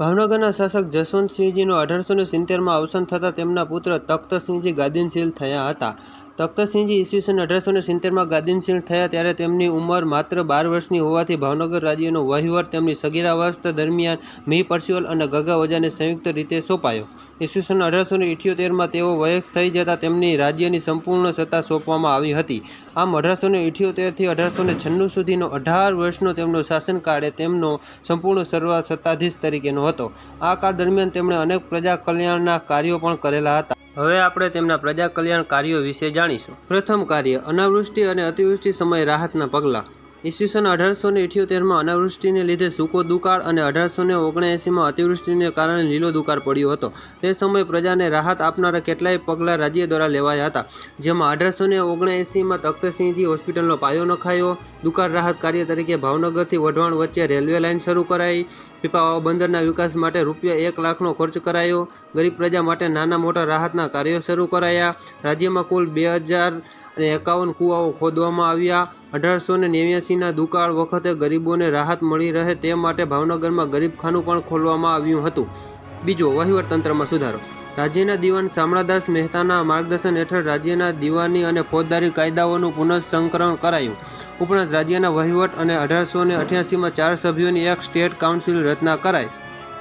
ભાવનગરના શાસક જશવંતસિંહજીનું અઢારસો ને સિત્તેરમાં અવસાન થતાં તેમના પુત્ર તખ્તસિંહજી ગાદીનશીલ થયા હતા. તખ્તસિંહજી ઈસવીસન અઢારસો ને સિત્તેરમાં ગાદીનશીલ થયા ત્યારે તેમની ઉંમર માત્ર બાર વર્ષની હોવાથી ભાવનગર રાજ્યનો વહીવટ તેમની સગીરાવસ્થા દરમિયાન મી પરસિવલ અને ગગા ઓજાને સંયુક્ત રીતે સોંપાયો. ઈસવીસન અઢારસો ને ઇઠ્યોતેરમાં તેઓ વયસ્ક થઈ જતાં તેમની રાજ્યની સંપૂર્ણ સત્તા સોંપવામાં આવી હતી. આમ અઢારસો ને ઇઠ્યોતેરથી અઢારસો ને છન્નું સુધીનો અઢાર વર્ષનો તેમનો શાસનકાળ તેમનો સંપૂર્ણ સર્વ સત્તાધીશ તરીકેનો હતો. આ કાળ દરમિયાન તેમણે અનેક પ્રજા કલ્યાણના કાર્યો પણ કરેલા હતા. હવે આપણે તેમના પ્રજા કલ્યાણ કાર્યો વિશે જાણીશું. પ્રથમ કાર્ય, અનાવૃષ્ટિ અને અતિવૃષ્ટિ સમયે રાહતના પગલાં. ઈસવીસન અઢારસો ને ઇઠ્યોતેરમાં અનાવૃષ્ટિને લીધે સૂકો દુકાળ અને અઢારસો ને ઓગણએંસીમાં અતિવૃષ્ટિને કારણે લીલો દુકાળ પડ્યો હતો. તે સમયે પ્રજાને રાહત આપનારા કેટલાય પગલાં રાજ્ય દ્વારા લેવાયા હતા. જેમાં અઢારસો ને ઓગણએંસીમાં તખ્તસિંહજી હોસ્પિટલનો પાયો નખાયો. દુકાળ રાહત કાર્ય તરીકે ભાવનગરથી વઢવાણ વચ્ચે રેલવે લાઇન શરૂ કરાઈ. પીપાવાવ બંદરના વિકાસ માટે રૂપિયા એક લાખનો ખર્ચ કરાયો. ગરીબ પ્રજા માટે નાના મોટા રાહતના કાર્યો શરૂ કરાયા. રાજ્યમાં કુલ બે હજાર અને એકાવન કૂવાઓ ખોદવામાં આવ્યા. અઢારસો ને નેવ્યાસીના દુકાળ વખતે ગરીબોને રાહત મળી રહે તે માટે ભાવનગરમાં ગરીબખાનું પણ ખોલવામાં આવ્યું હતું. બીજો વહીવટતંત્રમાં સુધારો. રાજ્યના દિવાન શામળાદાસ મહેતાના માર્ગદર્શન હેઠળ રાજ્યના દિવાની અને ફોજદારી કાયદાઓનું પુનઃસંકરણ કરાયું. ઉપરાંત રાજ્યના વહીવટ અને અઢારસો ને અઠ્યાસીમાં ચાર સભ્યોની એક સ્ટેટ કાઉન્સિલ રચના કરાઈ.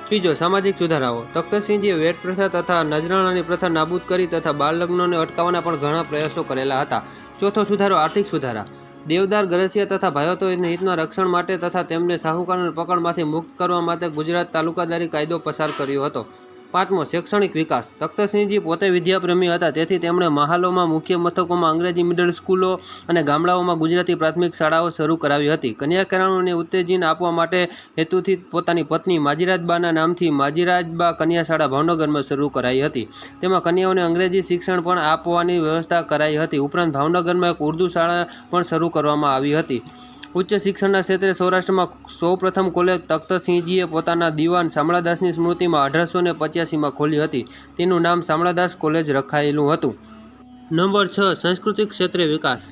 ત્રીજો, સામાજિક સુધારાઓ. તખ્તસિંહજીએ વેટ પ્રથા તથા નજરાણાની પ્રથા નાબૂદ કરી તથા બાળ લગ્નોને અટકાવવાના પણ ઘણા પ્રયાસો કરેલા હતા. ચોથો, સુધારો, આર્થિક સુધારા. દેવદાર ગરસિયા તથા ભાઈઓના હિતના રક્ષણ માટે તથા તેમને સાહુકારોની પકડમાંથી મુક્ત કરવા માટે ગુજરાત તાલુકાદારી કાયદો પસાર કર્યો હતો. પાંચમો, શૈક્ષણિક વિકાસ. તખ્તસિંહજી પોતે વિદ્યાપ્રેમી હતા, તેથી તેમણે મહાલોમાં મુખ્ય મથકોમાં અંગ્રેજી મિડલ સ્કૂલો અને ગામડાઓમાં ગુજરાતી પ્રાથમિક શાળાઓ શરૂ કરાવી હતી. કન્યાકેળવણીને ઉત્તેજન આપવા માટે હેતુથી પોતાની પત્ની માજીરાજબાના નામથી માજીરાજબા કન્યા શાળા ભાવનગરમાં શરૂ કરાઈ હતી. તેમાં કન્યાઓને અંગ્રેજી શિક્ષણ પણ આપવાની વ્યવસ્થા કરાઈ હતી. ઉપરાંત ભાવનગરમાં એક ઉર્દુ શાળા પણ શરૂ કરવામાં આવી હતી. ઉચ્ચ શિક્ષણના ક્ષેત્રે સૌરાષ્ટ્રમાં સૌપ્રથમ કોલેજ તખ્તસિંહજીએ પોતાના દિવાન શામળાદાસની સ્મૃતિમાં અઢારસો ને પચ્યાસીમાં ખોલી હતી. તેનું નામ શામળાદાસ કોલેજ રખાયેલું હતું. નંબર છ, સાંસ્કૃતિક ક્ષેત્રે વિકાસ.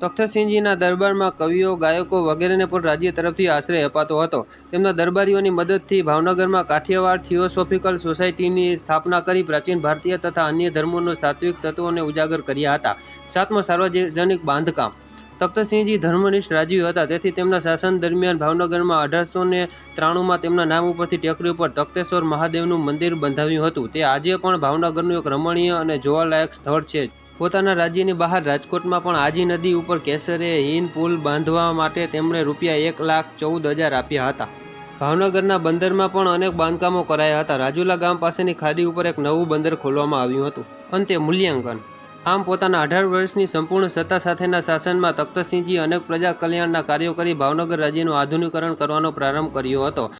તખ્તસિંહજીના દરબારમાં કવિઓ, ગાયકો વગેરેને પણ રાજ્ય તરફથી આશ્રય અપાતો હતો. તેમના દરબારીઓની મદદથી ભાવનગરમાં કાઠિયાવાડ થિયોસોફિકલ સોસાયટીની સ્થાપના કરી પ્રાચીન ભારતીય તથા અન્ય ધર્મોના સાત્વિક તત્વોને ઉજાગર કર્યા હતા. સાતમો સાર્વજનિક બાંધકામ. તખ્તસિંહજી ધર્મનિષ્ઠ રાજવી હતા. તેથી તેમના શાસન દરમિયાન ભાવનગરમાં અઢારસો ને ત્રાણુંમાં તેમના નામ ઉપરથી ટેકરી ઉપર તખ્તેશ્વર મહાદેવનું મંદિર બંધાવ્યું હતું. તે આજે પણ ભાવનગરનું એક રમણીય અને જોવાલાયક સ્થળ છે. પોતાના રાજ્યની બહાર રાજકોટમાં પણ આજી નદી ઉપર કેસરે હિન પુલ બાંધવા માટે તેમણે રૂપિયા એક લાખ ચૌદ હજાર આપ્યા હતા. ભાવનગરના બંદરમાં પણ અનેક બાંધકામો કરાયા હતા. રાજુલા ગામ પાસેની ખાડી ઉપર એક નવું બંદર ખોલવામાં આવ્યું હતું. અંતે મૂલ્યાંકન આમ પોતાના અઢાર વર્ષની સંપૂર્ણ સત્તા સાથેના શાસનમાં તખ્તસિંહજી અનેક પ્રજા કલ્યાણના કાર્યો કરી ભાવનગર રાજ્યનું આધુનિકરણ કરવાનો પ્રારંભ કર્યો હતો.